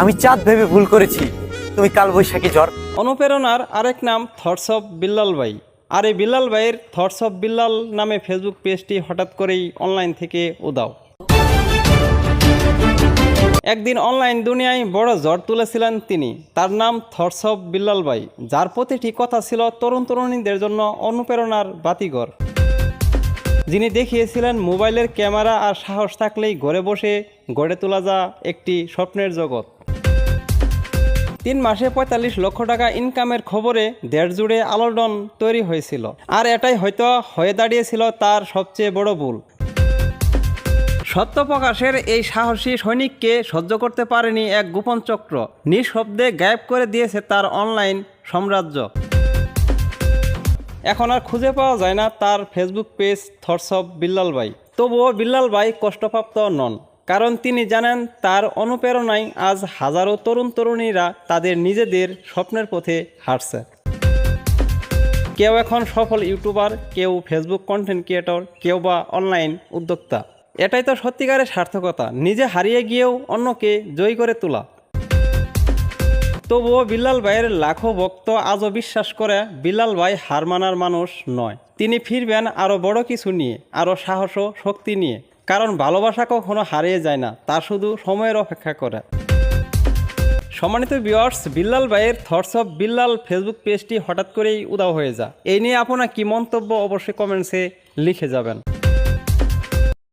আমি চাঁদ ভেবে ভুল করেছি। তুমি কাল বৈশাখী ঝড়। অনুপ্রেরণার আরেক নাম থটস অফ বিল্লাল ভাই। আর এই বিল্লাল ভাইয়ের থটস অফ বিল্লাল নামে ফেসবুক পেজটি হঠাৎ করেই অনলাইন থেকে উদাও একদিন অনলাইন দুনিয়ায় বড় ঝড় তুলেছিলেন তিনি। তার নাম থটস অফ বিল্লাল ভাই। যার প্রতিটি কথা ছিল তরুণ তরুণীদের জন্য অনুপ্রেরণার বাতিঘর। যিনি দেখিয়েছিলেন মোবাইলের ক্যামেরা আর সাহস থাকলেই ঘরে বসে গড়ে তোলা যা একটি স্বপ্নের জগৎ। তিন মাসে পঁয়তাল্লিশ লক্ষ টাকা ইনকামের খবরে দেড় জুড়ে আলোড়ন তৈরি হয়েছিল। আর এটাই হয়তো হয়ে দাঁড়িয়েছিল তার সবচেয়ে বড় ভুল। সত্য প্রকাশের এই সাহসী সৈনিককে সহ্য করতে পারেনি এক গোপন চক্র। নিঃশব্দে গায়েব করে দিয়েছে তার অনলাইন সাম্রাজ্য। এখন আর খুঁজে পাওয়া যায় না তার Facebook page thoughts of Billal ভাই তবুও বিল্লাল ভাই কষ্টপ্রাপ্ত নন। কারণ তিনি জানেন তার অনুপ্রেরণায় আজ হাজারো তরুণ তরুণীরা তাদের নিজেদের স্বপ্নের পথে হাঁটছে। কেউ এখন সফল ইউটিউবার, কেউ ফেসবুক কন্টেন্ট ক্রিয়েটর, কেউ বা অনলাইন উদ্যোক্তা। এটাই তো সত্যিকারের সার্থকতা, নিজে হারিয়ে গিয়েও অন্যকে জয়ী করে তোলা। তবুও বিল্লাল ভাইয়ের লাখো ভক্ত আজও বিশ্বাস করে বিল্লাল ভাই হার মানার মানুষ নয়। তিনি ফিরবেন আরও বড় কিছু নিয়ে, আরও সাহস ও শক্তি নিয়ে। কারণ ভালোবাসা কখনো হারিয়ে যায় না, তা শুধু সময়ের অপেক্ষা করে। সম্মানিত ভিউয়ার্স বিল্লাল ভাইয়ের থটস অফ বিল্লাল ফেসবুক পেজটি হঠাৎ করেই উদাও হয়ে যায় এই নিয়ে আপনার কি মন্তব্য অবশ্যই কমেন্টসে লিখে যাবেন।